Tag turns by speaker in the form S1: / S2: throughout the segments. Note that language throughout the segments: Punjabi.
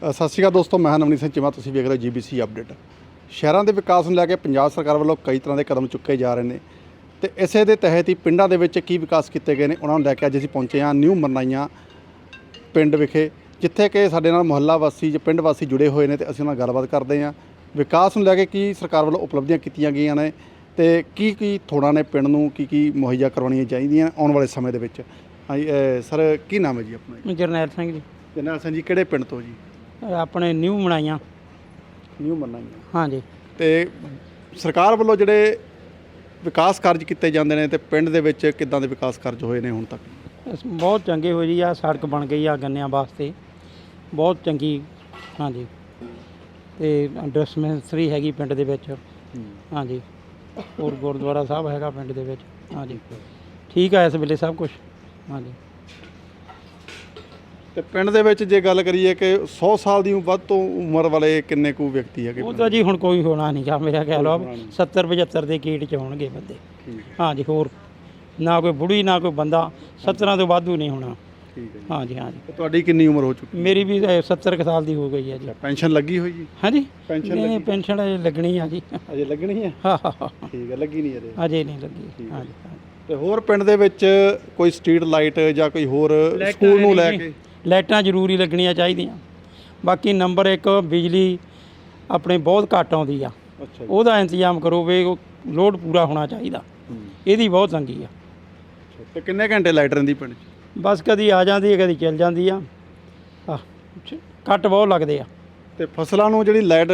S1: ਸਤਿ ਸ਼੍ਰੀ ਅਕਾਲ ਦੋਸਤੋ ਮੈਂ ਨਵਨੀਤ ਸਿੰਘ ਚੀਮਾ ਤੁਸੀਂ ਵੇਖ ਰਹੇ ਹੋ ਜੀਬੀਸੀ ਅਪਡੇਟ। ਸ਼ਹਿਰਾਂ ਦੇ ਵਿਕਾਸ ਨੂੰ ਲੈ ਕੇ ਪੰਜਾਬ ਸਰਕਾਰ ਵੱਲੋਂ ਕਈ ਤਰ੍ਹਾਂ ਦੇ ਕਦਮ ਚੁੱਕੇ ਜਾ ਰਹੇ ਨੇ। ਤੇ ਇਸੇ ਦੇ ਤਹਿਤ ਹੀ ਪਿੰਡਾਂ ਦੇ ਵਿੱਚ ਕੀ ਵਿਕਾਸ ਕੀਤੇ ਗਏ ਨੇ ਉਹਨਾਂ ਨੂੰ ਲੈ ਕੇ ਅੱਜ ਅਸੀਂ ਪਹੁੰਚੇ ਹਾਂ ਨਿਊ ਮਰਨਾਈਆਂ ਪਿੰਡ ਵਿਖੇ ਜਿੱਥੇ ਕਿ ਸਾਡੇ ਨਾਲ ਮੁਹੱਲਾ ਵਾਸੀ ਜਾਂ ਪਿੰਡ ਵਾਸੀ ਜੁੜੇ ਹੋਏ ਨੇ ਤੇ ਅਸੀਂ ਉਹਨਾਂ ਨਾਲ ਗੱਲਬਾਤ ਕਰਦੇ ਹਾਂ। ਵਿਕਾਸ ਨੂੰ ਲੈ ਕੇ ਕੀ ਸਰਕਾਰ ਵੱਲੋਂ ਉਪਲਬਧੀਆਂ ਕੀਤੀਆਂ ਗਈਆਂ ਨੇ ਤੇ ਕੀ ਕੀ ਥੋੜਾਂ ਨੇ ਪਿੰਡ ਨੂੰ ਕੀ ਕੀ ਮੁਹੱਈਆ ਕਰਵਾਉਣੀਆਂ ਚਾਹੀਦੀਆਂ ਆਉਣ ਵਾਲੇ ਸਮੇਂ ਦੇ ਵਿੱਚ। ਹਾਂਜੀ ਸਰ ਕੀ ਨਾਮ ਹੈ ਜੀ ਆਪਣਾ?
S2: ਜਰਨੈਲ ਸਿੰਘ ਜੀ।
S1: ਜਰਨੈਲ ਸਿੰਘ ਜੀ ਕਿਹੜੇ ਪਿੰਡ ਤੋਂ ਜੀ?
S2: ਆਪਣੇ ਨਿਊ ਬਣਾਈਆਂ।
S1: ਨਿਊ ਮਰਨਾਈਆਂ
S2: ਹਾਂਜੀ।
S1: ਤੇ ਸਰਕਾਰ ਵੱਲੋਂ ਜਿਹੜੇ ਵਿਕਾਸ ਕਾਰਜ ਕੀਤੇ ਜਾਂਦੇ ਨੇ ਤੇ ਪਿੰਡ ਦੇ ਵਿੱਚ ਕਿੱਦਾਂ ਦੇ ਵਿਕਾਸ ਕਾਰਜ ਹੋਏ ਨੇ ਹੁਣ ਤੱਕ?
S2: ਬਹੁਤ ਚੰਗੇ ਹੋਏ ਜੀ ਆ ਸੜਕ ਬਣ ਗਈ ਆ ਗੰਨਿਆਂ ਵਾਸਤੇ। ਬਹੁਤ ਚੰਗੀ ਹਾਂਜੀ। ਤੇ ਡਿਸਪੈਂਸਰੀ ਹੈਗੀ ਪਿੰਡ ਦੇ ਵਿੱਚ। ਹਾਂਜੀ। ਹੋਰ ਗੁਰਦੁਆਰਾ ਸਾਹਿਬ ਹੈਗਾ ਪਿੰਡ ਦੇ ਵਿੱਚ। ਹਾਂਜੀ। ਠੀਕ ਆ ਇਸ ਵੇਲੇ ਸਭ ਕੁਝ ਹਾਂਜੀ।
S1: ਤੇ ਪਿੰਡ ਦੇ ਵਿੱਚ ਜੇ ਗੱਲ ਕਰੀਏ ਕਿ 100 ਸਾਲ ਦੀ ਵੱਧ ਤੋਂ ਉਮਰ ਵਾਲੇ ਕਿੰਨੇ ਕੁ ਵਿਅਕਤੀ ਹੈਗੇ
S2: ਉਹ ਤਾਂ ਜੀ ਹੁਣ ਕੋਈ ਹੋਣਾ ਨਹੀਂ ਗਾ ਮੇਰਾ ਖਿਆਲ ਆ
S1: ਹੋਣਾ ਨਹੀਂ।
S2: 70 75 ਦੇ ਕੀਟ ਚ ਹੋਣਗੇ ਬੰਦੇ।
S1: ਠੀਕ
S2: ਹਾਂਜੀ ਹੋਰ ਨਾ ਕੋਈ ਬੁੜੀ ਨਾ ਕੋਈ ਬੰਦਾ 17 ਤੋਂ ਵਾਧੂ ਨਹੀਂ ਹੋਣਾ।
S1: ਠੀਕ ਹੈ ਜੀ।
S2: ਹਾਂਜੀ ਹਾਂਜੀ
S1: ਤੇ ਤੁਹਾਡੀ ਕਿੰਨੀ ਉਮਰ ਹੋ ਚੁੱਕੀ
S2: ਮੇਰੀ ਵੀ ਇਹ 70 ਕੁ ਸਾਲ ਦੀ ਹੋ ਗਈ ਹੈ ਜੀ।
S1: ਹੈ ਪੈਨਸ਼ਨ ਲੱਗੀ ਹੋਈ ਜੀ?
S2: ਹਾਂਜੀ
S1: ਪੈਨਸ਼ਨ
S2: ਨਹੀਂ
S1: ਲੱਗੀ।
S2: ਪੈਨਸ਼ਨ ਅਜੇ ਲੱਗਣੀ ਆ ਜੀ।
S1: ਅਜੇ ਲੱਗਣੀ ਹੈ
S2: ਹਾਂ ਹਾਂ, ਹਾਂ।
S1: ਠੀਕ ਹੈ ਲੱਗੀ ਨਹੀਂ ਅਜੇ।
S2: ਅਜੇ ਨਹੀਂ ਲੱਗੀ। ਹਾਂਜੀ
S1: ਤੇ ਹੋਰ ਪਿੰਡ ਦੇ ਵਿੱਚ ਕੋਈ ਸਟਰੀਟ ਲਾਈਟ ਜਾਂ ਕੋਈ ਹੋਰ ਸਕੂਲ ਨੂੰ ਲੈ ਕੇ?
S2: ਲਾਈਟਾਂ ਜ਼ਰੂਰੀ ਲੱਗਣੀਆਂ ਚਾਹੀਦੀਆਂ। ਬਾਕੀ ਨੰਬਰ 1 ਬਿਜਲੀ ਆਪਣੇ ਬਹੁਤ ਘੱਟ ਆਉਂਦੀ ਆ।
S1: ਅੱਛਾ ਜੀ।
S2: ਉਹਦਾ ਇੰਤਜ਼ਾਮ ਕਰੋ ਵੀ ਉਹ ਲੋਡ ਪੂਰਾ ਹੋਣਾ ਚਾਹੀਦਾ। ਇਹਦੀ ਬਹੁਤ ਤੰਗੀ ਆ।
S1: ਤੇ ਕਿੰਨੇ ਘੰਟੇ ਲਾਈਟ ਰਹਿੰਦੀ ਪਿੰਡ 'ਚ?
S2: ਬਸ ਕਦੀ ਆ ਜਾਂਦੀ ਹੈ ਕਦੀ ਚਲ ਜਾਂਦੀ ਆ। ਆਹ, ਕੱਟ ਬਹੁਤ ਲੱਗਦੇ ਆ।
S1: ਤੇ ਫਸਲਾਂ ਨੂੰ ਜਿਹੜੀ ਲਾਈਟ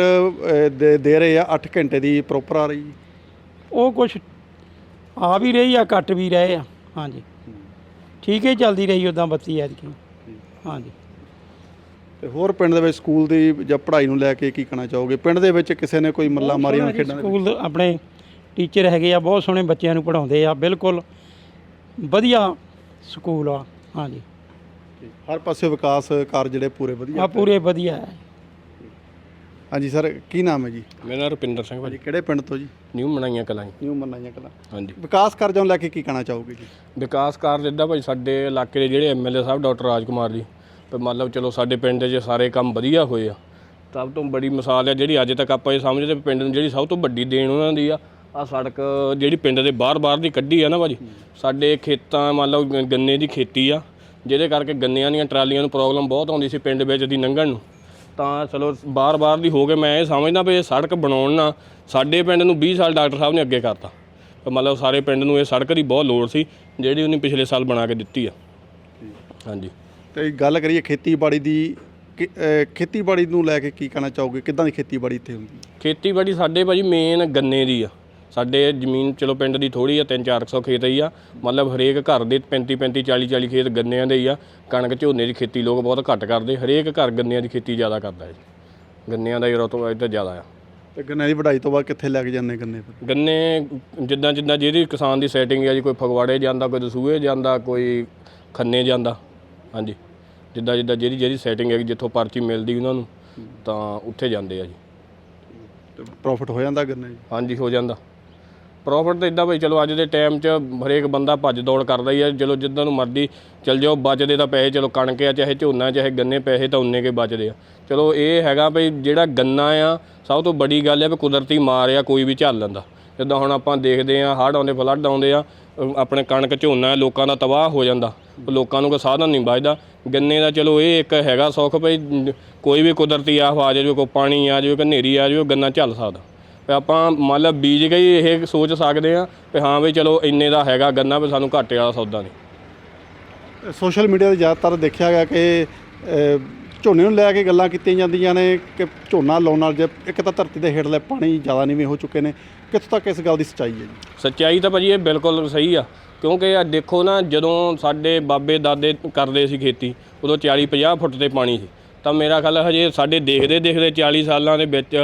S1: ਦੇ ਦੇ ਰਹੇ ਆ 8 ਘੰਟੇ ਦੀ ਪ੍ਰੋਪਰ ਆ ਰਹੀ? ਜੀ
S2: ਉਹ ਕੁਛ ਆ ਵੀ ਰਹੀ ਆ ਕੱਟ ਵੀ ਰਹੇ ਆ। ਹਾਂਜੀ। ਠੀਕ ਹੀ ਚੱਲਦੀ ਰਹੀ ਉਦਾਂ ਬੱਤੀ ਐਤਕੀ। ਹਾਂਜੀ।
S1: ਤੇ ਹੋਰ ਪਿੰਡ ਦੇ ਵਿੱਚ ਸਕੂਲ ਦੀ ਜਾਂ ਪੜ੍ਹਾਈ ਨੂੰ ਲੈ ਕੇ ਕੀ ਕਹਿਣਾ ਚਾਹੋਗੇ? ਪਿੰਡ ਦੇ ਵਿੱਚ ਕਿਸੇ ਨੇ ਕੋਈ ਮੱਲਾ ਮਾਰੀਆਂ ਖੇਡਾਂ ਦੇ
S2: ਸਕੂਲ ਆਪਣੇ ਟੀਚਰ ਹੈਗੇ ਆ ਬਹੁਤ ਸੋਹਣੇ ਬੱਚਿਆਂ ਨੂੰ ਪੜਾਉਂਦੇ ਆ ਬਿਲਕੁਲ ਵਧੀਆ ਸਕੂਲ ਆ ਹਾਂਜੀ?
S1: ਹਰ ਪਾਸੇ ਵਿਕਾਸ ਕਾਰਜ ਜਿਹੜੇ ਪੂਰੇ
S2: ਆ
S1: ਵਧੀਆ
S2: ਪੂਰੇ ਵਧੀਆ ਹੈ।
S1: ਹਾਂਜੀ ਸਰ ਕੀ ਨਾਮ ਹੈ ਜੀ?
S3: ਮੇਰਾ ਨਾਮ ਰੁਪਿੰਦਰ ਸਿੰਘ ਭਾਜੀ।
S1: ਭਾਜੀ ਕਿਹੜੇ ਪਿੰਡ ਤੋਂ ਜੀ?
S3: ਨਿਊ ਮਨਾਈਆਂ ਕਲਾਂ ਜੀ।
S1: ਨਿਊ ਮੰਨਾਈਆਂ ਕਲਾਂ।
S3: ਹਾਂਜੀ।
S1: ਵਿਕਾਸ ਕਾਰਜਾਂ ਨੂੰ ਲੈ ਕੇ ਕੀ ਕਹਿਣਾ ਚਾਹੋਗੇ ਜੀ?
S3: ਵਿਕਾਸ ਕਾਰਜ ਇੱਦਾਂ ਭਾਈ ਸਾਡੇ ਇਲਾਕੇ ਦੇ ਜਿਹੜੇ ਐਮਐਲਏ ਸਾਹਿਬ ਡਾਕਟਰ ਰਾਜਕੁਮਾਰ ਜੀ ਤੇ ਮਤਲਬ ਚਲੋ ਸਾਡੇ ਪਿੰਡ ਦੇ 'ਚ ਸਾਰੇ ਕੰਮ ਵਧੀਆ ਹੋਏ ਆ। ਸਭ ਤੋਂ ਬੜੀ ਮਿਸਾਲ ਹੈ ਜਿਹੜੀ ਅੱਜ ਤੱਕ ਆਪਾਂ ਇਹ ਸਮਝਦੇ ਪਿੰਡ ਨੂੰ ਜਿਹੜੀ ਸਭ ਤੋਂ ਵੱਡੀ ਦੇਣ ਉਹਨਾਂ ਦੀ ਆ। ਆ ਸੜਕ ਜਿਹੜੀ ਪਿੰਡ ਦੇ ਬਾਹਰ-ਬਾਹਰ ਦੀ ਕੱਢੀ ਆ ਨਾ ਭਾਜੀ। ਸਾਡੇ ਖੇਤਾਂ ਮੰਨ ਲਓ ਗੰਨੇ ਦੀ ਖੇਤੀ ਆ ਜਿਹਦੇ ਕਰਕੇ ਗੰਨਿਆਂ ਦੀਆਂ ਟਰਾਲੀਆਂ ਨੂੰ ਪ੍ਰੋਬਲਮ ਬਹੁਤ ਆਉਂਦੀ ਸੀ ਪਿੰਡ ਵਿੱਚ ਦੀ ਲੰਘਣ ਨੂੰ। ਤਾਂ ਚਲੋ ਬਾਰ-ਬਾਰ ਦੀ ਹੋ ਗਏ ਮੈਂ ਇਹ ਸਮਝਦਾ ਵੀ ਇਹ ਸੜਕ ਬਣਾਉਣ ਨਾਲ ਸਾਡੇ ਪਿੰਡ ਨੂੰ 20 ਸਾਲ ਡਾਕਟਰ ਸਾਹਿਬ ਨੇ ਅੱਗੇ ਕਰਤਾ। ਤੇ ਮਤਲਬ ਸਾਰੇ ਪਿੰਡ ਨੂੰ ਇਹ ਸੜਕ ਦੀ ਬਹੁਤ ਲੋੜ ਸੀ ਜਿਹੜੀ ਉਹਨੇ ਪਿਛਲੇ ਸਾਲ ਬਣਾ ਕੇ ਦਿੱਤੀ ਆ। ਹਾਂਜੀ।
S1: ਤੇ ਗੱਲ ਕਰੀਏ ਖੇਤੀਬਾੜੀ ਦੀ ਕਿ- ਅਹ ਖੇਤੀਬਾੜੀ ਨੂੰ ਲੈ ਕੇ ਕੀ ਕਹਿਣਾ ਚਾਹੋਗੇ? ਕਿੱਦਾਂ ਦੀ ਖੇਤੀਬਾੜੀ ਇੱਥੇ ਹੁੰਦੀ? ਹੈ
S3: ਖੇਤੀਬਾੜੀ ਸਾਡੇ ਭਾਜੀ ਮੇਨ ਗੰਨੇ ਦੀ ਆ। ਸਾਡੇ ਜ਼ਮੀਨ ਚਲੋ ਪਿੰਡ ਦੀ ਥੋੜੀ ਆ 3-400 ਖੇਤ ਹੀ ਆ। ਮਤਲਬ ਹਰੇਕ ਘਰ ਦੇ 35-35 40-40 ਖੇਤ ਗੰਨਿਆਂ ਦੇ ਹੀ ਆ। ਕਣਕ ਝੋਨੇ ਦੀ ਖੇਤੀ ਲੋਕ ਬਹੁਤ ਘੱਟ ਕਰਦੇ। ਹਰੇਕ ਘਰ ਗੰਨਿਆਂ ਦੀ ਖੇਤੀ ਜ਼ਿਆਦਾ ਕਰਦਾ ਹੈ ਜੀ। ਗੰਨਿਆਂ ਦਾ ਹੀ ਰਤਬਾ ਇੱਧਰ ਜ਼ਿਆਦਾ ਆ।
S1: ਤੇ ਗੰਨੇ ਦੀ ਵਢਾਈ ਤੋਂ ਬਾਅਦ ਕਿੱਥੇ ਲੈ ਕੇ ਜਾਂਦੇ ਗੰਨੇ ਫਿਰ?
S3: ਗੰਨੇ ਜਿੱਦਾਂ ਜਿੱਦਾਂ ਜਿਹਦੀ ਕਿਸਾਨ ਦੀ ਸੈਟਿੰਗ ਹੈ ਜੀ ਕੋਈ ਫਗਵਾੜੇ ਜਾਂਦਾ ਕੋਈ ਦਸੂਏ ਜਾਂਦਾ ਕੋਈ ਖੰਨੇ ਜਾਂਦਾ। ਹਾਂਜੀ। ਜਿੱਦਾਂ ਜਿੱਦਾਂ ਜਿਹੜੀ ਜਿਹੜੀ ਸੈਟਿੰਗ ਹੈ ਜਿੱਥੋਂ ਪਰਚੀ ਮਿਲਦੀ ਉਹਨਾਂ ਨੂੰ ਤਾਂ ਉੱਥੇ ਜਾਂਦੇ ਆ ਜੀ।
S1: ਤੇ ਪ੍ਰੋਫਿਟ ਹੋ ਜਾਂਦਾ ਗੰਨੇ 'ਚ
S3: ਹਾਂਜੀ ਹੋ ਜਾਂਦਾ। ਪ੍ਰੋਫਿਟ ਤਾਂ ਇਦਾਂ ਭਾਈ ਚਲੋ ਅੱਜ ਦੇ ਟਾਈਮ 'ਚ ਹਰੇਕ ਬੰਦਾ ਭੱਜ ਦੌੜ ਕਰਦਾ ਹੀ ਆ। ਚਲੋ ਜਿੱਦਾਂ ਨੂੰ ਮਰਦੀ ਚਲ ਜਾਓ ਬਚਦੇ ਤਾਂ ਪੈਸੇ ਚਲੋ ਕਣਕ ਆ ਚਾਹੇ ਝੋਨਾ ਚਾਹੇ ਗੰਨੇ ਪੈਸੇ ਤਾਂ ਉਨੇ ਕੇ ਬਚਦੇ ਆ। ਚਲੋ ਇਹ ਹੈਗਾ ਭਈ ਜਿਹੜਾ ਗੰਨਾ ਆ ਸਭ ਤੋਂ ਵੱਡੀ ਗੱਲ ਹੈ ਵੀ ਕੁਦਰਤੀ ਮਾਰ ਆ ਕੋਈ ਵੀ ਝੱਲ ਲੈਂਦਾ। ਜਿੱਦਾਂ ਹੁਣ ਆਪਾਂ ਦੇਖਦੇ ਆ ਹੜ੍ਹ ਆਉਂਦੇ ਫਲੱਡ ਆਉਂਦੇ ਆ ਅਹ ਆਪਣੇ ਕਣਕ ਝੋਨਾ ਲੋਕਾਂ ਦਾ ਤਬਾਹ ਹੋ ਜਾਂਦਾ। ਲੋਕਾਂ ਨੂੰ ਕੋਈ ਸਾਧਨ ਨਹੀਂ ਬਚਦਾ ਗੰਨੇ ਦਾ ਚਲੋ ਇਹ ਇੱਕ ਹੈਗਾ ਸੁੱਖ ਭਈ ਨ- ਕੋਈ ਵੀ ਕੁਦਰਤੀ ਆਫ ਆ ਜਾਵੇ ਕੋਈ ਪਾਣੀ ਆ ਜਾਵੇ ਕੋਈ ਹਨੇਰੀ ਆ ਜਾਵੇ ਗੰਨਾ ਝੱਲ ਸਕਦਾ। ਤੇ ਆਪਾਂ ਮੰਨ ਲਾ ਬੀਜ ਕੇ ਹੀ ਇਹ ਸੋਚ ਸਕਦੇ ਆ ਵੀ ਹਾਂ ਵੀ ਚਲੋ ਇੰਨੇ ਦਾ ਹੈਗਾ ਗੰਨਾ ਵੀ ਸਾਨੂੰ ਘਾਟੇ ਵਾਲਾ ਸੌਦਾ ਨਹੀਂ।
S1: ਸੋਸ਼ਲ ਮੀਡੀਆ ਤੇ ਜ਼ਿਆਦਾਤਰ ਦੇਖਿਆ ਗਿਆ ਕਿ ਅਹ, ਝੋਨੇ ਨੂੰ ਲੈ ਕੇ ਗੱਲਾਂ ਕੀਤੀਆਂ ਜਾਂਦੀਆਂ ਨੇ ਕਿ ਝੋਨਾ ਲਾਉਣ ਨਾਲ ਜੇ ਇੱਕ ਤਾਂ ਧਰਤੀ ਦੇ ਹੇਠਲੇ ਪਾਣੀ ਜ਼ਿਆਦਾ ਨੀਵੇਂ ਹੋ ਚੁੱਕੇ ਨੇ, ਕਿੱਥੋਂ ਤੱਕ ਇਸ ਗੱਲ ਦੀ ਸੱਚਾਈ ਹੈ ਜੀ?
S3: ਸੱਚਾਈ ਤਾਂ ਭਾਜੀ ਇਹ ਬਿਲਕੁਲ ਸਹੀ ਆ, ਕਿਉਂਕਿ ਆ ਦੇਖੋ ਨਾ, ਜਦੋਂ ਸਾਡੇ ਬਾਬੇ ਦਾਦੇ ਕਰਦੇ ਸੀ ਖੇਤੀ, ਉਦੋਂ 40 50 ਫੁੱਟ ਤੇ ਪਾਣੀ ਸੀ। ਤਾਂ ਮੇਰਾ ਖਿਆਲ ਹਜੇ ਸਾਡੇ ਦੇਖਦੇ ਦੇਖਦੇ 40 ਸਾਲਾਂ ਦੇ ਵਿੱਚ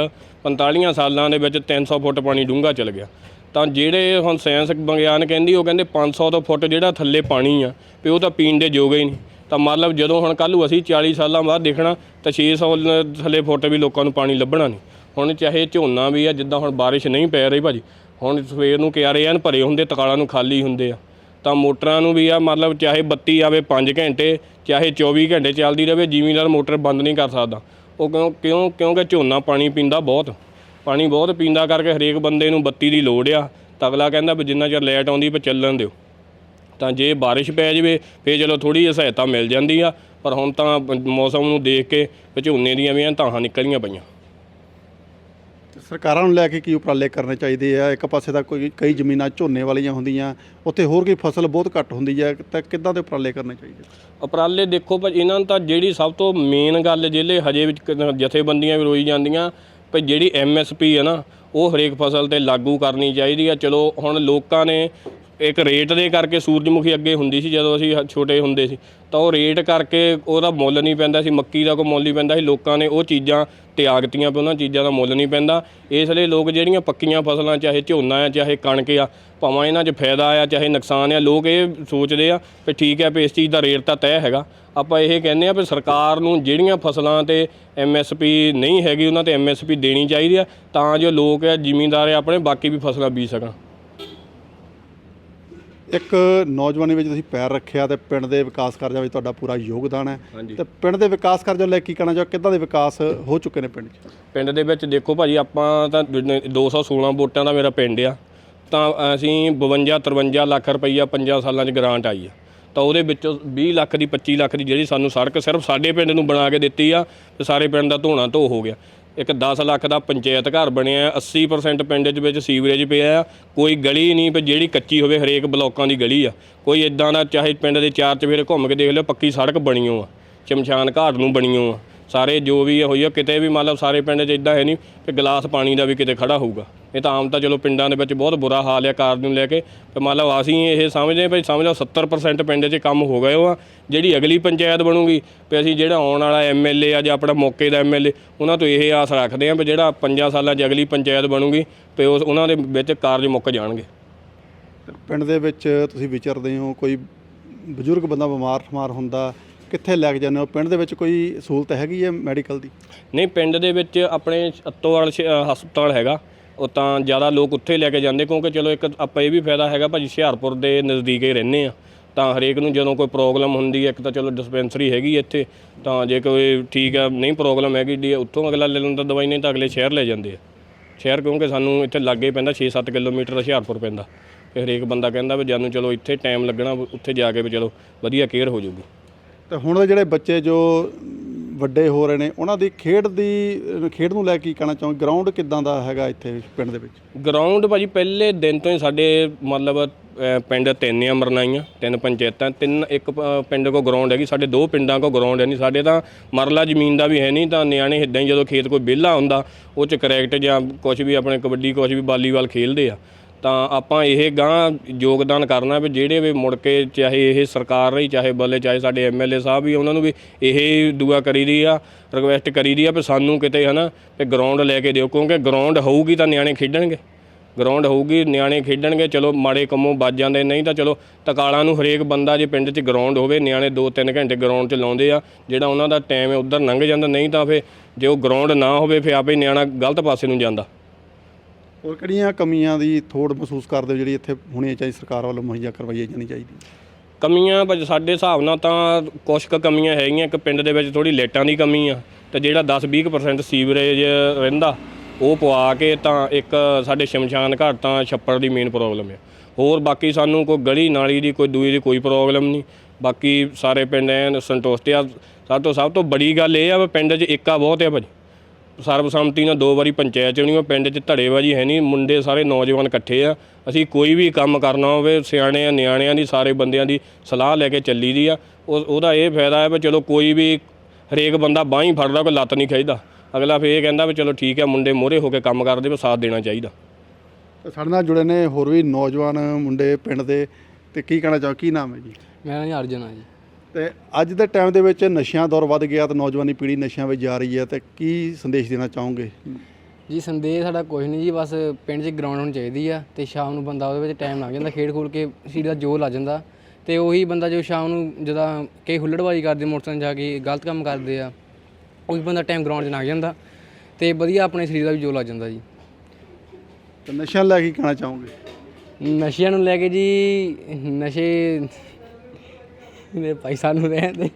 S3: 45 ਸਾਲਾਂ ਦੇ ਵਿੱਚ 300 ਫੁੱਟ ਪਾਣੀ ਡੂੰਘਾ ਚਲ ਗਿਆ। ਤਾਂ ਜਿਹੜੇ ਹੁਣ ਸਾਇੰਸ ਵਿਗਿਆਨ ਕਹਿੰਦੀ, ਉਹ ਕਹਿੰਦੇ 500 ਤੋਂ ਫੁੱਟ ਜਿਹੜਾ ਥੱਲੇ ਪਾਣੀ ਆ, ਵੀ ਉਹ ਤਾਂ ਪੀਣ ਦੇ ਯੋਗ ਹੀ ਨਹੀਂ। ਤਾਂ ਮਤਲਬ ਜਦੋਂ ਹੁਣ ਕੱਲ੍ਹ ਨੂੰ ਅਸੀਂ 40 ਸਾਲਾਂ ਬਾਅਦ ਦੇਖਣਾ, ਤਾਂ 600 ਲ- ਥੱਲੇ ਫੁੱਟ ਵੀ ਲੋਕਾਂ ਨੂੰ ਪਾਣੀ ਲੱਭਣਾ ਨਹੀਂ। ਹੁਣ ਚਾਹੇ ਝੋਨਾ ਵੀ ਆ, ਜਿੱਦਾਂ ਹੁਣ ਬਾਰਿਸ਼ ਨਹੀਂ ਪੈ ਰਹੀ ਭਾਜੀ, ਹੁਣ ਸਵੇਰ ਨੂੰ ਕਿਆਰੇ ਐਨ ਭਰੇ ਹੁੰਦੇ, ਤਕਾਲਾਂ ਨੂੰ ਖਾਲੀ ਹੁੰਦੇ ਆ। ਤਾਂ ਮੋਟਰਾਂ ਨੂੰ ਵੀ ਆ, ਮਤਲਬ ਚਾਹੇ ਬੱਤੀ ਆਵੇ 5 ਘੰਟੇ, ਚਾਹੇ 24 ਘੰਟੇ ਚੱਲਦੀ ਰਹੇ ਜ਼ਿਮੀਂਦਾਰ ਮੋਟਰ ਬੰਦ ਨਹੀਂ ਕਰ ਸਕਦਾ। ਉਹ ਕਿਉਂ ਕਿਉਂ, ਕਿਉਂਕਿ ਝੋਨਾ ਪਾਣੀ ਪੀਂਦਾ ਬਹੁਤ। ਪਾਣੀ ਬਹੁਤ ਪੀਂਦਾ ਕਰਕੇ ਹਰੇਕ ਬੰਦੇ ਨੂੰ ਬੱਤੀ ਦੀ ਲੋੜ ਆ। ਤਾਂ ਅਗਲਾ ਕਹਿੰਦਾ ਵੀ ਜਿੰਨਾ ਚਿਰ ਲਾਈਟ ਆਉਂਦੀ ਵੀ ਚੱਲਣ ਦਿਓ। ਤਾਂ ਜੇ ਬਾਰਿਸ਼ ਪੈ ਜਾਵੇ ਫੇਰ ਚਲੋ ਥੋੜੀ ਜਿਹੀ ਸਹਾਇਤਾ ਮਿਲ ਜਾਂਦੀ ਆ। ਪਰ ਹੁਣ ਤਾਂ ਮੌਸਮ ਨੂੰ ਦੇਖ ਕੇ ਝੋਨੇ ਦੀਆਂ ਵੀ ਐਂ ਧਾਹਾਂ ਨਿਕਲੀਆਂ ਪਈਆਂ।
S1: ਸਰਕਾਰਾਂ ਨੂੰ ਲੈ ਕੇ ਕੀ ਉਪਰਾਲੇ ਕਰਨੇ ਚਾਹੀਦੇ ਆ? ਇੱਕ ਪਾਸੇ ਤਾਂ ਕੋਈ ਕਈ ਜ਼ਮੀਨਾਂ ਝੋਨੇ ਵਾਲੀਆਂ ਹੁੰਦੀਆਂ ਉੱਥੇ ਹੋਰ ਕੋਈ ਫਸਲ ਬਹੁਤ ਘੱਟ ਹੁੰਦੀ ਹੈ ਤਾਂ ਕਿੱਦਾਂ ਦੇ ਉਪਰਾਲੇ ਕਰਨੇ ਚਾਹੀਦੇ?
S3: ਉਪਰਾਲੇ ਦੇਖੋ ਭਾਈ ਇਹਨਾਂ ਨੂੰ ਤਾਂ ਜਿਹੜੀ ਸਭ ਤੋਂ ਮੇਨ ਗੱਲ ਜਿਹੜੇ ਹਜੇ ਵਿੱਚ ਕ- ਜਥੇਬੰਦੀਆਂ ਵੀ ਰੋਈ ਜਾਂਦੀਆਂ ਭਈ ਜਿਹੜੀ ਐਮਐਸਪੀ ਹੈ ਨਾ ਉਹ ਹਰੇਕ ਫਸਲ ਤੇ ਲਾਗੂ ਕਰਨੀ ਚਾਹੀਦੀ ਆ। ਚਲੋ ਹੁਣ ਲੋਕਾਂ ਨੇ ਇੱਕ ਰੇਟ ਦੇ ਕਰਕੇ ਸੂਰਜਮੁਖੀ ਅੱਗੇ ਹੁੰਦੀ ਸੀ, ਜਦੋਂ ਅਸੀਂ ਹ- ਛੋਟੇ ਹੁੰਦੇ ਸੀ। ਤਾਂ ਉਹ ਰੇਟ ਕਰਕੇ ਉਹਦਾ ਮੁੱਲ ਨਹੀਂ ਪੈਂਦਾ ਸੀ, ਮੱਕੀ ਦਾ ਕੋਈ ਮੁੱਲ ਨਹੀਂ ਪੈਂਦਾ ਸੀ। ਲੋਕਾਂ ਨੇ ਉਹ ਚੀਜ਼ਾਂ ਤਿਆਗਤੀਆਂ ਵੀ ਉਹਨਾਂ ਚੀਜ਼ਾਂ ਦਾ ਮੁੱਲ ਨਹੀਂ ਪੈਂਦਾ। ਇਸ ਲਈ ਲੋਕ ਜਿਹੜੀਆਂ ਪੱਕੀਆਂ ਫਸਲਾਂ, ਚਾਹੇ ਝੋਨਾ ਆ, ਚਾਹੇ ਕਣਕ ਆ, ਭਾਵੇਂ ਇਹਨਾਂ 'ਚ ਫਾਇਦਾ ਆ, ਚਾਹੇ ਨੁਕਸਾਨ ਆ, ਲੋਕ ਇਹ ਸੋਚਦੇ ਆ ਵੀ ਠੀਕ ਹੈ ਵੀ ਇਸ ਚੀਜ਼ ਦਾ ਰੇਟ ਤਾਂ ਤੈਅ ਹੈਗਾ। ਆਪਾਂ ਇਹ ਕਹਿੰਦੇ ਆ ਵੀ ਸਰਕਾਰ ਨੂੰ ਜਿਹੜੀਆਂ ਫਸਲਾਂ ਤੇ ਐਮਐਸਪੀ ਨਹੀਂ ਹੈਗੀ, ਉਹਨਾਂ ਤੇ ਐਮਐਸਪੀ ਦੇਣੀ ਚਾਹੀਦੀ ਆ, ਤਾਂ ਜੋ ਲੋਕ ਆ, ਜ਼ਿਮੀਂਦਾਰ ਆਪਣੇ ਬਾਕੀ ਵੀ ਫਸਲਾਂ ਬੀਜ ਸਕਣ।
S1: ਇੱਕ ਨੌਜਵਾਨੀ ਵਿੱਚ ਤੁਸੀਂ ਪੈਰ ਰੱਖਿਆ ਤੇ ਪਿੰਡ ਦੇ ਵਿਕਾਸ ਕਾਰਜਾਂ ਵਿੱਚ ਤੁਹਾਡਾ ਪੂਰਾ ਯੋਗਦਾਨ ਹੈ।
S3: ਹਾਂਜੀ।
S1: ਤੇ ਪਿੰਡ ਦੇ ਵਿਕਾਸ ਕਾਰਜਾਂ ਲੈ ਕੀ ਕਹਿਣਾ ਚਾਹੋ ਕਿੱਦਾਂ ਦੇ ਵਿਕਾਸ ਹੋ ਚੁੱਕੇ ਨੇ ਪਿੰਡ 'ਚ?
S3: ਪਿੰਡ ਦੇ ਵਿੱਚ ਦੇਖੋ ਭਾਜੀ ਆਪਾਂ ਤਾਂ 216 ਵੋਟਾਂ ਦਾ ਮੇਰਾ ਪਿੰਡ ਆ ਤਾਂ ਅਸੀਂ 52 53 ਲੱਖ ਰੁਪਈਆ 5 ਸਾਲਾਂ 'ਚ ਗ੍ਰਾਂਟ ਆਈ ਆ। ਤਾਂ ਉਹਦੇ ਵਿੱਚੋਂ 20 ਲੱਖ ਦੀ 25 ਲੱਖ ਦੀ ਜਿਹੜੀ ਸਾਨੂੰ ਸੜਕ ਸਿਰਫ ਸਾਡੇ ਪਿੰਡ ਨੂੰ ਬਣਾ ਕੇ ਦਿੱਤੀ ਆ ਤੇ ਸਾਰੇ ਪਿੰਡ ਦਾ ਧੋਣਾ ਧੋ ਹੋ ਗਿਆ। ਇੱਕ 10 ਲੱਖ ਦਾ ਪੰਚਾਇਤ ਘਰ ਬਣਿਆ 80% ਪਿੰਡ ਦੇ ਵਿੱਚ ਸੀਵਰੇਜ ਪਿਆ ਆ ਕੋਈ ਗਲੀ ਨਹੀਂ ਵੀ ਜਿਹੜੀ ਕੱਚੀ ਹੋਵੇ, ਹਰੇਕ ਬਲੋਕਾਂ ਦੀ ਗਲੀ ਆ। ਕੋਈ ਇਦਾਂ ਦਾ, ਚਾਹੇ ਪਿੰਡ ਦੇ ਚਾਰ ਚਵੇਰੇ ਘੁੰਮ ਕੇ ਦੇਖ ਲਿਓ, ਪੱਕੀ ਸੜਕ ਬਣੀਓ ਆ। ਸ਼ਮਸ਼ਾਨ ਘਾਟ ਨੂੰ ਬਣੀਓ ਆ। ਸਾਰੇ ਜੋ ਵੀ ਹੋਈ ਆ, ਕਿਤੇ ਵੀ ਮਤਲਬ ਸਾਰੇ ਪਿੰਡ 'ਚ ਇਦਾਂ ਹੈ ਨਹੀਂ ਕਿ ਗਲਾਸ ਪਾਣੀ ਦਾ ਵੀ ਕਿਤੇ ਖੜਾ ਹੋਊਗਾ। ਇਹ ਤਾਂ ਆਮ ਤਾਂ ਚਲੋ ਪਿੰਡਾਂ ਦੇ ਵਿੱਚ ਬਹੁਤ ਬੁਰਾ ਹਾਲ ਹੈ ਕਾਰ ਨੂੰ ਲੈ ਕੇ, ਤੇ ਮਤਲਬ ਅਸੀਂ ਇਹ ਸਮਝਦੇ ਭਈ ਸਮਝੋ 70% ਪਿੰਡ 'ਚ ਕੰਮ ਹੋ ਗਏ ਉਹ ਆ। ਜਿਹੜੀ ਅਗਲੀ ਪੰਚਾਇਤ ਬਣੂਗੀ ਵੀ ਅਸੀਂ ਜਿਹੜਾ ਆਉਣ ਵਾਲਾ ਐਮਐਲਏ ਆ ਜਾਂ ਆਪਣਾ ਮੌਕੇ ਦਾ ਐਮਐਲਏ ਉਹਨਾਂ ਤੋਂ ਇਹ ਆਸ ਰੱਖਦੇ ਆ ਵੀ ਜਿਹੜਾ 5 ਸਾਲਾਂ 'ਚ ਅਗਲੀ ਪੰਚਾਇਤ ਬਣੂਗੀ, ਤੇ ਉਸ ਉਹਨਾਂ ਦੇ ਵਿੱਚ ਕਾਰਜ ਮੁੱਕ ਜਾਣਗੇ।
S1: ਪਿੰਡ ਦੇ ਵਿੱਚ ਤੁਸੀਂ ਵਿਚਰਦੇ ਹੋ, ਕੋਈ ਬਜ਼ੁਰਗ ਬੰਦਾ ਬਿਮਾਰ ਠਮਾਰ ਹੁੰਦਾ ਕਿੱਥੇ ਲੈ ਕੇ ਜਾਂਦੇ ਹੋ? ਪਿੰਡ ਦੇ ਵਿੱਚ ਕੋਈ ਸਹੂਲਤ ਹੈਗੀ ਹੈ ਮੈਡੀਕਲ ਦੀ?
S3: ਨਹੀਂ, ਪਿੰਡ ਦੇ ਵਿੱਚ ਆਪਣੇ ਅੱਤੋਵਾਲ ਸ਼- ਹਸਪਤਾਲ ਹੈਗਾ। ਉਹ ਤਾਂ ਜ਼ਿਆਦਾ ਲੋਕ ਉੱਥੇ ਲੈ ਕੇ ਜਾਂਦੇ, ਕਿਉਂਕਿ ਚਲੋ ਇੱਕ ਆਪਾਂ ਇਹ ਵੀ ਫਾਇਦਾ ਹੈਗਾ ਭਾਜੀ, ਹੁਸ਼ਿਆਰਪੁਰ ਦੇ ਨਜ਼ਦੀਕ ਹੀ ਰਹਿੰਦੇ ਆ ਤਾਂ ਹਰੇਕ ਨੂੰ ਜਦੋਂ ਕੋਈ ਪ੍ਰੋਬਲਮ ਹੁੰਦੀ ਹੈ, ਇੱਕ ਤਾਂ ਚਲੋ ਡਿਸਪੈਂਸਰੀ ਹੈਗੀ ਇੱਥੇ, ਤਾਂ ਜੇ ਕੋਈ ਠੀਕ ਆ ਨਹੀਂ ਪ੍ਰੋਬਲਮ ਹੈਗੀ ਡੀ ਉੱਥੋਂ ਅਗਲਾ ਲੈ ਲੈਂਦਾ ਦਵਾਈ, ਨਹੀਂ ਤਾਂ ਅਗਲੇ ਸ਼ਹਿਰ ਲੈ ਜਾਂਦੇ ਆ। ਸ਼ਹਿਰ ਕਿਉਂਕਿ ਸਾਨੂੰ ਇੱਥੇ ਲਾਗੇ ਪੈਂਦਾ 6-7 ਕਿਲੋਮੀਟਰ ਹੁਸ਼ਿਆਰਪੁਰ ਪੈਂਦਾ। ਤੇ ਹਰੇਕ ਬੰਦਾ ਕਹਿੰਦਾ ਵੀ ਜਾਨੂੰ ਚਲੋ ਇੱਥੇ ਟਾਈਮ ਲੱਗਣਾ, ਉੱਥੇ ਜਾ ਕੇ ਵੀ ਚਲੋ ਵਧੀਆ ਕੇਅਰ ਹੋ ਜਾਊਗੀ।
S1: ਤੇ ਹੁਣ ਦੇ ਜਿਹੜੇ ਬੱਚੇ ਜੋ ਵੱਡੇ ਹੋ ਰਹੇ ਨੇ, ਉਹਨਾਂ ਦੀ ਖੇਡ ਦੀ, ਖੇਡ ਨੂੰ ਲੈ ਕੇ ਕੀ ਕਹਿਣਾ ਚਾਹੋ ਗਰਾਊਂਡ ਕਿੱਦਾਂ ਦਾ ਹੈਗਾ ਇੱਥੇ ਪਿੰਡ ਦੇ ਵਿੱਚ?
S3: ਗਰਾਊਂਡ ਭਾਜੀ ਪਹਿਲੇ ਦਿਨ ਤੋਂ ਹੀ ਸਾਡੇ ਮਤਲਬ ਪਿੰਡ ਤਿੰਨ ਆ ਮਰਨਾਈਆਂ ਤਿੰਨ ਪੰਚਾਇਤਾਂ, ਤਿੰਨ ਇੱਕ ਪਿੰਡ ਕੋ ਗਰਾਊਂਡ ਹੈਗੀ, ਸਾਡੇ ਦੋ ਪਿੰਡਾਂ ਕੋ ਗਰਾਊਂਡ ਹੈ ਨਹੀਂ ਸਾਡੇ ਤਾਂ ਮਰਲਾ ਜ਼ਮੀਨ ਦਾ ਵੀ ਹੈ ਨਹੀਂ ਤਾਂ ਨਿਆਣੇ ਇਦਾਂ ਹੀ ਜਦੋਂ ਖੇਤ ਕੋਈ ਵਿਹਲਾ ਹੁੰਦਾ, ਉਹ ਚ ਕ੍ਰਿਕਟ ਜਾਂ ਕੁਝ ਵੀ ਆਪਣੇ ਕਬੱਡੀ ਕੁਝ ਵੀ ਵਾਲੀਬਾਲ ਖੇਲਦੇ ਆ। ਤਾਂ ਆਪਾਂ ਇਹ ਗਾਂ ਯੋਗਦਾਨ ਕਰਨਾ ਵੀ ਜਿਹੜੇ ਵੀ ਮੁੜ ਕੇ ਚਾਹੇ ਇਹ ਸਰਕਾਰ ਰਹੀ, ਚਾਹੇ ਬੱਲੇ, ਚਾਹੇ ਸਾਡੇ ਐਮਐਲਏ ਸਾਹਿਬ ਵੀ ਉਹਨਾਂ ਨੂੰ ਵੀ ਇਹ ਦੁਆ ਕਰੀਦੀ ਆ ਰਿਕਵੈਸਟ ਕਰੀਦੀ ਆ ਵੀ ਸਾਨੂੰ ਕਿਤੇ ਹਨਾ ਵੀ ਗਰਾਊਂਡ ਲੈ ਕੇ ਦਿਓ, ਕਿਉਂਕਿ ਗਰਾਊਂਡ ਹੋਊਗੀ ਤਾਂ ਨਿਆਣੇ ਖੇਡਣਗੇ। ਗਰਾਊਂਡ ਹੋਊਗੀ, ਨਿਆਣੇ ਖੇਡਣਗੇ, ਚਲੋ ਮਾੜੇ ਕੰਮੋਂ ਬਚ ਜਾਂਦੇ, ਨਹੀਂ ਤਾਂ ਚਲੋ ਤਕਾਲਾਂ ਨੂੰ ਹਰੇਕ ਬੰਦਾ ਜੇ ਪਿੰਡ 'ਚ ਗਰਾਊਂਡ ਹੋਵੇ, ਨਿਆਣੇ 2-3 ਘੰਟੇ ਗਰਾਊਂਡ 'ਚ ਲਾਉਂਦੇ ਆ, ਜਿਹੜਾ ਉਹਨਾਂ ਦਾ ਟਾਈਮ ਹੈ ਉਧਰ ਲੰਘ ਜਾਂਦਾ, ਨਹੀਂ ਤਾਂ ਫੇ ਜੇ ਉਹ ਗਰਾਊਂਡ ਨਾ ਹੋਵੇ ਫੇ ਆਪੇ ਨਿਆਣਾ ਗਲਤ ਪਾਸੇ ਨੂੰ ਜਾਂਦਾ।
S1: ਹੋਰ ਕਿਹੜੀਆਂ ਕਮੀਆਂ ਦੀ ਥੋੜ ਮਹਿਸੂਸ ਕਰਦੇ ਹੋ ਜਿਹੜੀ ਇੱਥੇ ਹੋਣੀ ਚਾਹੀਦੀ ਸਰਕਾਰ ਵੱਲੋਂ ਮੁਹੱਈਆ ਕਰਵਾਈ ਜਾਣੀ ਚਾਹੀਦੀ?
S3: ਕਮੀਆਂ ਭਾਜੀ ਸਾਡੇ ਹਿਸਾਬ ਨਾਲ ਤਾਂ ਕੁਛ ਕੁ ਕਮੀਆਂ ਹੈਗੀਆਂ, ਇੱਕ ਪਿੰਡ ਦੇ ਵਿੱਚ ਥੋੜੀ ਲੇਟਾਂ ਦੀ ਕਮੀ ਆ, ਤੇ ਜਿਹੜਾ 10-20% ਸੀਵਰੇਜ ਰਹਿੰਦਾ, ਉਹ ਪਵਾ ਕੇ ਤਾਂ ਇੱਕ ਸਾਡੇ ਸ਼ਮਸ਼ਾਨ ਘਾਟ ਤਾਂ ਛੱਪੜ ਦੀ ਮੇਨ ਪ੍ਰੋਬਲਮ ਆ। ਹੋਰ ਬਾਕੀ ਸਾਨੂੰ ਕੋਈ ਗਲੀ ਨਾਲੀ ਦੀ, ਕੋਈ ਦੂਈ ਦੀ ਕੋਈ ਪ੍ਰੋਬਲਮ ਨਹੀਂ। ਬਾਕੀ ਸਾਰੇ ਪਿੰਡ ਐਨ ਸੰਤੁਸ਼ਟ ਆ। ਸਭ ਤੋਂ ਸਭ ਤੋਂ ਬੜੀ ਗੱਲ ਇਹ ਆ ਵੀ ਪਿੰਡ 'ਚ ਏਕਾ ਬਹੁਤ ਆ ਭਾਜੀ ਸਰਬਸੰਮਤੀ ਨਾਲ ਦੋ ਵਾਰੀ ਪੰਚਾਇਤ ਚੁਣੀ ਉਹ ਪਿੰਡ 'ਚ ਧੜੇਬਾਜੀ ਹੈ ਨਹੀਂ ਮੁੰਡੇ ਸਾਰੇ ਨੌਜਵਾਨ ਇਕੱਠੇ ਆ। ਅਸੀਂ ਕੋਈ ਵੀ ਕੰਮ ਕਰਨਾ ਹੋਵੇ ਸਿਆਣਿਆਂ ਨਿਆਣਿਆਂ ਦੀ ਸਾਰੇ ਬੰਦਿਆਂ ਦੀ ਸਲਾਹ ਲੈ ਕੇ ਚੱਲੀ ਦੀ ਆ। ਉਹ ਉਹਦਾ ਇਹ ਫਾਇਦਾ ਹੈ ਵੀ ਚਲੋ ਕੋਈ ਵੀ ਹਰੇਕ ਬੰਦਾ ਬਾਂਹ ਹੀ ਫੜਦਾ ਕੋਈ ਲੱਤ ਨਹੀਂ ਖਿੱਚਦਾ। ਅਗਲਾ ਫੇਰ ਇਹ ਕਹਿੰਦਾ ਵੀ ਚਲੋ ਠੀਕ ਹੈ ਮੁੰਡੇ ਮੋਹਰੇ ਹੋ ਕੇ ਕੰਮ ਕਰਦੇ ਵੀ ਸਾਥ ਦੇਣਾ ਚਾਹੀਦਾ।
S1: ਸਾਡੇ ਨਾਲ ਜੁੜੇ ਨੇ ਹੋਰ ਵੀ ਨੌਜਵਾਨ ਮੁੰਡੇ ਪਿੰਡ ਦੇ ਤੇ ਕੀ ਕਹਿਣਾ ਚਾਹੋ ਕੀ ਨਾਮ ਹੈ ਜੀ?
S4: ਮੇਰਾ ਨਾਮ ਅਰਜਨ ਆ ਜੀ।
S1: ਤੇ ਅੱਜ ਦੇ ਟਾਈਮ ਦੇ ਵਿੱਚ ਨਸ਼ਿਆਂ ਦੌਰ ਵੱਧ ਗਿਆ ਤੇ ਨੌਜਵਾਨੀ ਪੀੜ੍ਹੀ ਨਸ਼ਿਆਂ ਵਿੱਚ ਜਾ ਰਹੀ ਹੈ ਤੇ ਕੀ ਸੰਦੇਸ਼ ਦੇਣਾ ਚਾਹੋਗੇ?
S4: ਜੀ ਸੰਦੇਸ਼ ਸਾਡਾ ਕੁਝ ਨਹੀਂ ਜੀ ਬਸ ਪਿੰਡ 'ਚ ਗਰਾਊਂਡ ਹੋਣੀ ਚਾਹੀਦੀ ਆ ਤੇ ਸ਼ਾਮ ਨੂੰ ਬੰਦਾ ਉਹਦੇ ਵਿੱਚ ਟਾਈਮ ਲੱਗ ਜਾਂਦਾ ਖੇਡ ਖੂਲ ਕੇ ਸਰੀਰ ਦਾ ਜੋਰ ਲੱਗ ਜਾਂਦਾ ਤੇ ਉਹੀ ਬੰਦਾ ਜੋ ਸ਼ਾਮ ਨੂੰ ਜਦਾਂ ਕਈ ਹੁੱਲੜਬਾਜ਼ੀ ਕਰਦੇ ਮੋਟਰਸਾਈਕਲ ਜਾ ਕੇ ਗਲਤ ਕੰਮ ਕਰਦੇ ਆ ਉਹੀ ਬੰਦਾ ਟਾਈਮ ਗਰਾਊਂਡ 'ਚ ਲੱਗ ਜਾਂਦਾ ਤੇ ਵਧੀਆ ਆਪਣੇ ਸਰੀਰ ਦਾ ਵੀ ਜੋਰ ਲੱਗ ਜਾਂਦਾ ਜੀ।
S1: ਤੇ ਨਸ਼ਿਆਂ ਲੈ ਕੀ ਕਹਿਣਾ ਚਾਹੋਗੇ?
S4: ਨਸ਼ਿਆਂ ਨੂੰ ਲੈ ਕੇ ਜੀ ਨਸ਼ੇ ਮੇਰੇ ਭਾਈ ਸਾਨੂੰ ਰਹਿਣ ਦੇ।